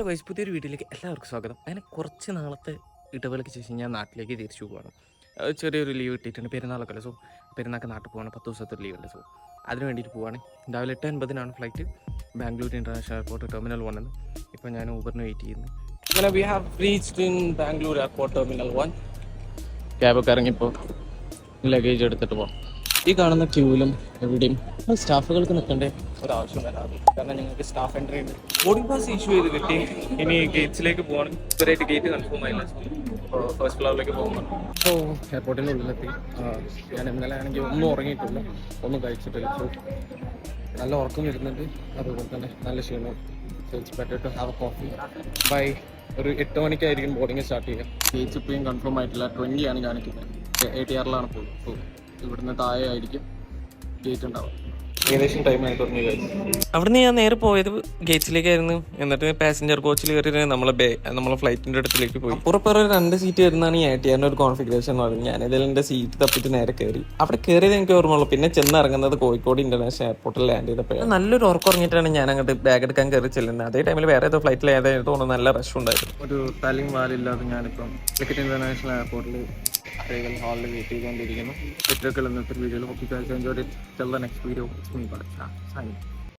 Hello guys പുതിയൊരു വീഡിയോയിലേക്ക് എല്ലാവർക്കും സ്വാഗതം. അങ്ങനെ കുറച്ച് നാളത്തെ ഇടവേളയ്ക്ക് ശേഷം ഞാൻ നാട്ടിലേക്ക് തിരിച്ചു പോകണം ചെറിയൊരു ലീവ് കിട്ടിയിട്ടുണ്ട് പെരുന്നാളൊക്കെ അല്ലേ? സോ പെരുന്നാൾക്ക് നാട്ടിൽ പോകണം പത്ത് ദിവസത്തെ ലീവ് ഉണ്ട് സോ അതിന് വേണ്ടിയിട്ട് പോവാണ്. രാവിലെ എട്ട് അൻപതിനാണ് flight Bangalore international airport terminal വന്നത് ഇപ്പോൾ ഞാൻ ഊബറിന് വെയിറ്റ് ചെയ്യുന്നു. We have reached in Bangalore airport terminal one ക്യാബൊക്കെ ഇറങ്ങിപ്പോൾ ലഗേജ് എടുത്തിട്ട് പോകാം ഈ കാണുന്ന ക്യൂവിലും എവിടെയും സ്റ്റാഫുകൾക്ക് നിൽക്കേണ്ട ഒരാവശ്യം വരാതെ. കാരണം ഞങ്ങൾക്ക് സ്റ്റാഫ് എൻട്രി ഉണ്ട്. ബോർഡിംഗ് പാസ് ഇഷ്യൂ ചെയ്ത് കിട്ടി. ഇനി ഗേറ്റ്സിലേക്ക് പോകണം. ഇതുവരെയായിട്ട് ഗേറ്റ് കൺഫേം ആയില്ല ഫസ്റ്റ് ഫ്ലോറിലേക്ക് പോകുന്നു അപ്പോൾ എയർപോർട്ടിന്റെ ഉള്ളിലെത്തി. ഞാൻ ഇന്നലെ ആണെങ്കിൽ ഒന്നും ഉറങ്ങിയിട്ടില്ല. ഒന്നും കഴിച്ചിട്ടില്ല. സോ നല്ല ഉറക്കം വരുന്നുണ്ട്. അതുപോലെ തന്നെ നല്ല ക്ഷീണം. It's better to have coffee by ഒരു എട്ട് മണിക്കായിരിക്കും ബോർഡിങ് സ്റ്റാർട്ട് ചെയ്യുക. ഗേറ്റ്സ് ഇപ്പോഴും കൺഫേം ആയിട്ടില്ല. ട്വന്റി ആണ് കാണിക്കുന്നത് എ ടി ആറിലാണ് പോകുന്നത്. സോ ഇവിടുന്ന് താഴെ ആയിരിക്കും ഗേറ്റ് ഉണ്ടാവുക. ഏകദേശം ടൈം ആയി തുടങ്ങി അവിടുന്ന് ഞാൻ നേരെ പോയത് ഗേറ്റ്സിലേക്കായിരുന്നു എന്നിട്ട് പാസഞ്ചർ കോച്ചിൽ കയറി നമ്മളെ ബേ നമ്മളെ ഫ്ലൈറ്റിന്റെ അടുത്തിലേക്ക് പോയി. പുറപ്പുറം രണ്ട് സീറ്റ് വരുന്നതാണ് ഈ ആയിട്ട് ഒരു കോൺഫിഗറേഷൻ എന്ന് പറയുന്നത്. ഞാൻ ഇതിൽ എന്റെ സീറ്റ് തപ്പിട്ട് നേരെ കയറി അവിടെ കയറിയത് എനിക്ക് ഓർമ്മയുള്ളൂ. പിന്നെ ചെന്ന് ഇറങ്ങുന്നത് കോഴിക്കോട് ഇന്റർനാഷണൽ എയർപോർട്ടിൽ ലാൻഡ് ചെയ്തപ്പോൾ നല്ലൊരു ഉറക്കം ഉറങ്ങിയിട്ടാണ് ഞാൻ അങ്ങോട്ട് ബാഗ് എടുക്കാൻ കയറി ചെല്ലുന്നത്. അതേ ടൈമിൽ വേറെ ഏതോ ഫ്ലൈറ്റിൽ ഏതായിരുന്നു തോന്നുന്നു നല്ല റഷ് ഉണ്ടായിരുന്നു. ഒരു തലയും വാലില്ലാതെ ഞാനിപ്പം ഇന്റർനാഷണൽ എയർപോർട്ടിൽ റേവൽ ഹാളിൽ വെയിറ്റ് ചെയ്തുകൊണ്ടിരിക്കുന്നു ഇത്രയൊക്കെ ഇന്നത്തെ വീഡിയോയിൽ hope guys enjoy till the next